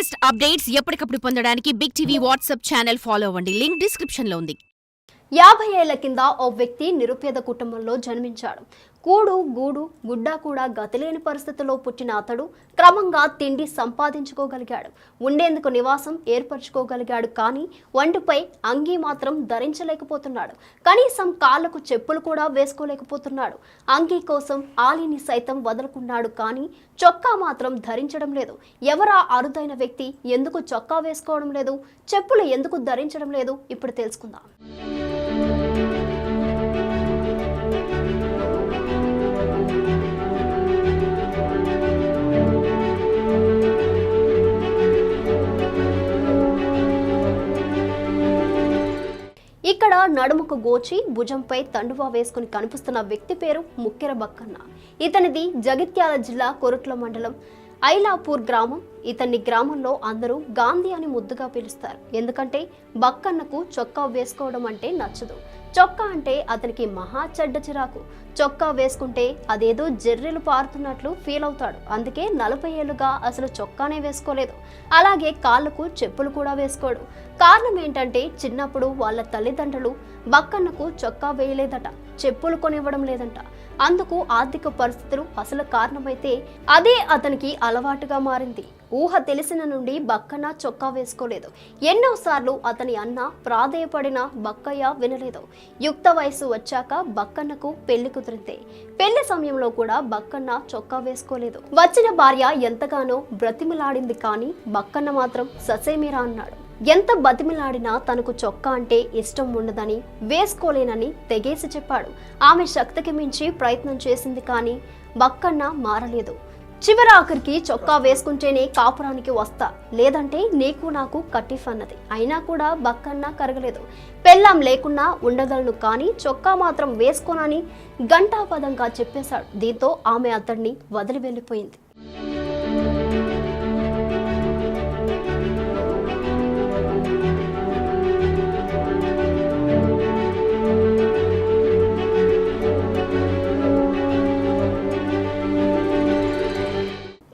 Latest updates ఎప్పటికప్పుడు పొందడానికి big TV WhatsApp channel follow అవ్వండి. లింక్ డిస్క్రిప్షన్లో ఉంది. యాభై ఏళ్ళ కింద ఓ వ్యక్తి నిరుపేద కుటుంబంలో జన్మించాడు. కూడు గూడు గుడ్డ కూడా గతిలేని పరిస్థితుల్లో పుట్టిన అతడు క్రమంగా తిండి సంపాదించుకోగలిగాడు. ఉండేందుకు నివాసం ఏర్పరచుకోగలిగాడు కానీ ఒంటిపై అంగీ మాత్రం ధరించలేకపోతున్నాడు. కనీసం కాళ్ళకు చెప్పులు కూడా వేసుకోలేకపోతున్నాడు. అంగీ కోసం ఆలీని సైతం వదులుకున్నాడు కానీ చొక్కా మాత్రం ధరించడం లేదు. ఎవరా అరుదైన వ్యక్తి ఎందుకు చొక్కా వేసుకోవడం లేదు? చెప్పులు ఎందుకు ధరించడం లేదు? ఇప్పుడు తెలుసుకుందాం. ఇక్కడ నడుముకు గోచి భుజంపై తండువా వేసుకుని కనిపిస్తున్న వ్యక్తి పేరు ముక్కెర బక్కన్న ఇతనిది జగిత్యాల జిల్లా కొరుట్ల మండలం ఐలాపూర్ గ్రామం. ఇతన్ని గ్రామంలో అందరూ గాంధీ అని ముద్దుగా పిలుస్తారు. ఎందుకంటే బక్కన్నకు చొక్కా వేసుకోవడం అంటే నచ్చదు. చొక్కా అంటే అతనికి మహా చెడ్డ చిరాకు. చొక్కా వేసుకుంటే అదేదో జర్రెలు పారుతున్నట్లు ఫీల్ అవుతాడు. అందుకే నలభై ఏళ్ళుగా అసలు చొక్కానే వేసుకోలేదు. అలాగే కాళ్ళకు చెప్పులు కూడా వేసుకోడు. కారణం ఏంటంటే చిన్నప్పుడు వాళ్ళ తల్లిదండ్రులు బక్కన్నకు చొక్కా వేయలేదట. చెప్పులు కొనివ్వడం లేదంట. అందుకు ఆర్థిక పరిస్థితులు అసలు కారణమైతే అదే అతనికి అలవాటుగా మారింది. ఊహ తెలిసిన నుండి బక్కన చొక్కా వేసుకోలేదు. ఎన్నోసార్లు అతని అన్న ప్రాధేయపడిన బక్కయ్య వినలేదు. యుక్త వయసు వచ్చాక బక్కన్నకు పెళ్ళి కుదిరింది. పెళ్ళి సమయంలో కూడా బక్కన్న చొక్కా వేసుకోలేదు. వచ్చిన భార్య ఎంతగానో బ్రతిమలాడింది కానీ బక్కన్న మాత్రం ససేమిరా అన్నాడు. ఎంత బతిమిలాడినా తనకు చొక్కా అంటే ఇష్టం ఉండదని వేసుకోలేనని తెగేసి చెప్పాడు. ఆమె శక్తికి మించి ప్రయత్నం చేసింది కానీ బక్కన్న మారలేదు. చివరి ఆఖరికి చొక్కా వేసుకుంటేనే కాపురానికి వస్తా. లేదంటే నీకు నాకు కట్టిఫ్ అన్నది అయినా కూడా బక్కన్న కరగలేదు. పెళ్ళాం లేకున్నా ఉండగలను కానీ చొక్కా మాత్రం వేసుకోనని గంటాపదంగా చెప్పేశాడు. దీంతో ఆమె అతడిని వదిలి వెళ్ళిపోయింది.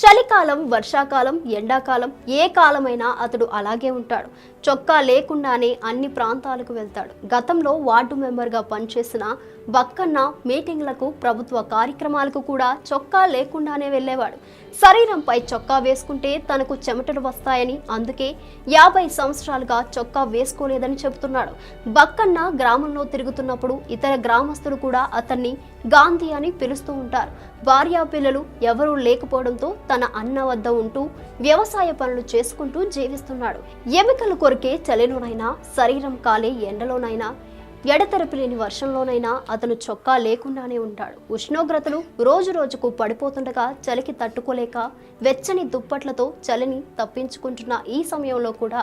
చలికాలం వర్షాకాలం ఎండాకాలం ఏ కాలమైనా అతడు అలాగే ఉంటాడు. చొక్కా లేకుండానే అన్ని ప్రాంతాలకు వెళ్తాడు. గతంలో వార్డు మెంబర్గా పనిచేసిన బక్కన్న మీటింగ్లకు ప్రభుత్వ కార్యక్రమాలకు కూడా చొక్కా లేకుండానే వెళ్ళేవాడు. శరీరంపై చొక్కా వేసుకుంటే తనకు చెమటలు వస్తాయని అందుకే యాభై సంవత్సరాలుగా చొక్కా వేసుకోలేదని చెబుతున్నాడు. బక్కన్న గ్రామంలో తిరుగుతున్నప్పుడు ఇతర గ్రామస్తులు కూడా అతన్ని గాంధీ అని పిలుస్తూ ఉంటారు. భార్యా పిల్లలు ఎవరూ లేకపోవడంతో తన అన్న వద్ద ఉంటూ వ్యవసాయ పనులు చేసుకుంటూ జీవిస్తున్నాడు. ఎముకలు కొరికే చలిలోనైనా శరీరం కాలే ఎండలోనైనా ఎడతెరపి లేని వర్షంలోనైనా అతను చొక్కా లేకుండానే ఉంటాడు. ఉష్ణోగ్రతలు రోజు రోజుకు పడిపోతుండగా చలికి తట్టుకోలేక వెచ్చని దుప్పట్లతో చలిని తప్పించుకుంటున్న ఈ సమయంలో కూడా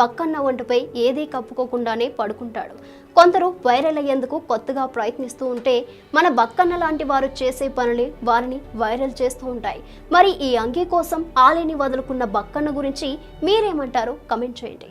బక్కన్న ఒంటిపై ఏదీ కప్పుకోకుండానే పడుకుంటాడు. కొందరు వైరల్ అయ్యేందుకు కొత్తగా ప్రయత్నిస్తూ ఉంటే మన బక్కన్న లాంటి వారు చేసే పనులే వారిని వైరల్ చేస్తూ ఉంటాయి. మరి ఈ అంగీ కోసం ఆలయని వదులుకున్న బక్కన్న గురించి మీరేమంటారో కమెంట్ చేయండి.